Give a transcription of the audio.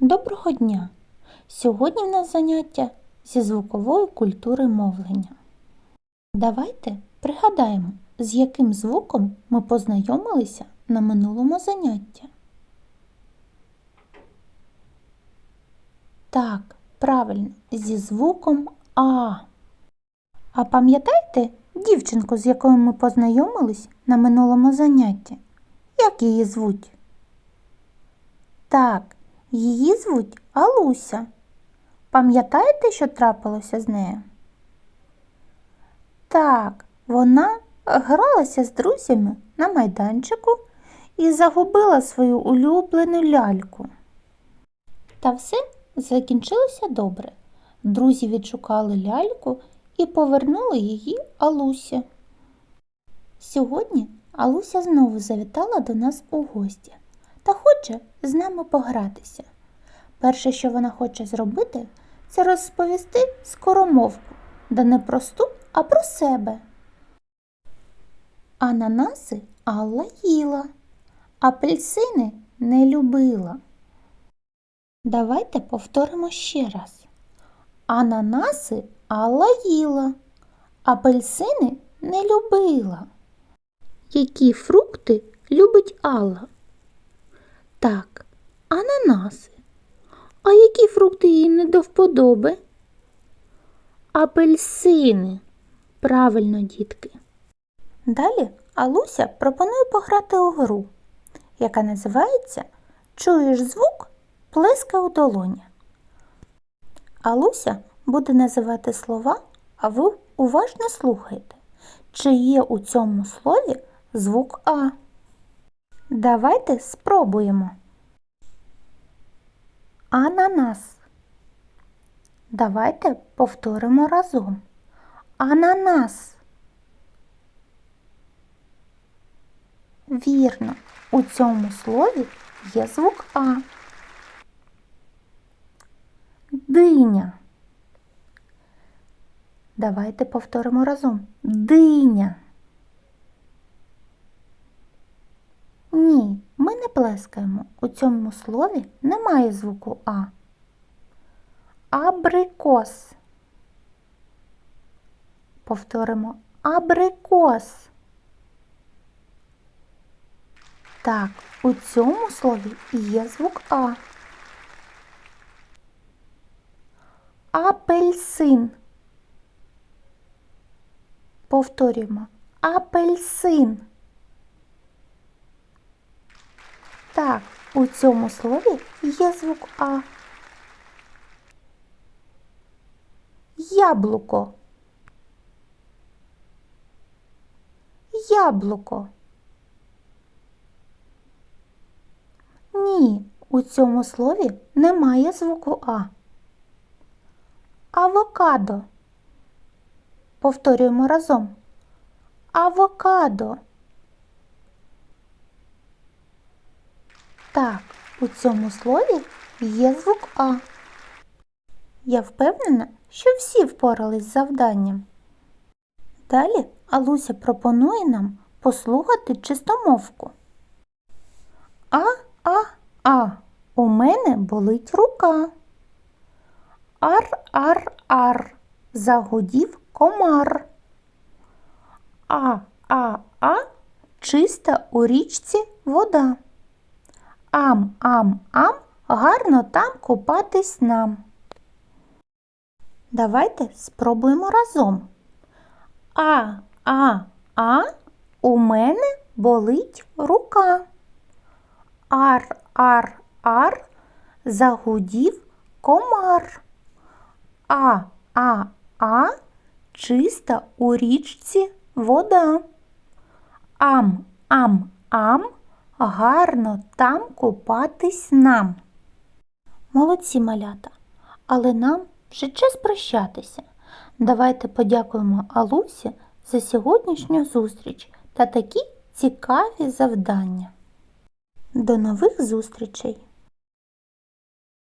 Доброго дня! Сьогодні в нас заняття зі звукової культури мовлення. Давайте пригадаємо, з яким звуком ми познайомилися на минулому занятті. Так, правильно, зі звуком А. А пам'ятаєте дівчинку, з якою ми познайомились на минулому занятті? Як її звуть? Так, її звуть Алуся. Пам'ятаєте, що трапилося з нею? Так, вона гралася з друзями на майданчику і загубила свою улюблену ляльку. Та все закінчилося добре. Друзі відшукали ляльку і повернули її Алусі. Сьогодні Алуся знову завітала до нас у гості та хоче з нами погратися. Перше, що вона хоче зробити, це розповісти скоромовку, да не просту, а про себе. Ананаси Алла їла, апельсини не любила. Давайте повторимо ще раз. Ананаси Алла їла, апельсини не любила. Які фрукти любить Алла? Так, ананаси. А які фрукти їй не до вподоби? Апельсини. Правильно, дітки. Далі Алуся пропонує пограти у гру, яка називається Чуєш звук, плеска у долоні. Алуся буде називати слова, а ви уважно слухайте, чи є у цьому слові звук А. Давайте спробуємо. Ананас. Давайте повторимо разом. Ананас. Вірно, у цьому слові є звук А. Диня. Давайте повторимо разом. Диня. Ні, ми не плескаємо. У цьому слові немає звуку А. Абрикос. Повторимо абрикос. Так, у цьому слові є звук А. Апельсин. Повторюємо апельсин. Так, у цьому слові є звук А. Яблуко. Яблуко. Ні, у цьому слові немає звуку А. Авокадо. Повторюємо разом. Авокадо. Так, у цьому слові є звук А. Я впевнена, що всі впорались з завданням. Далі Алуся пропонує нам послухати чистомовку. А, а, а, у мене болить рука. Ар, ар, ар, загудів комар. А, а, а, чиста у річці вода. Ам, ам, ам, гарно там купатись нам. Давайте спробуємо разом. А, а, а, у мене болить рука. Ар, ар, ар, загудів комар. А, а, а, чиста у річці вода. Ам, ам, ам, гарно там купатись нам. Молодці малята, але нам вже час прощатися. Давайте подякуємо Алусі за сьогоднішню зустріч та такі цікаві завдання. До нових зустрічей!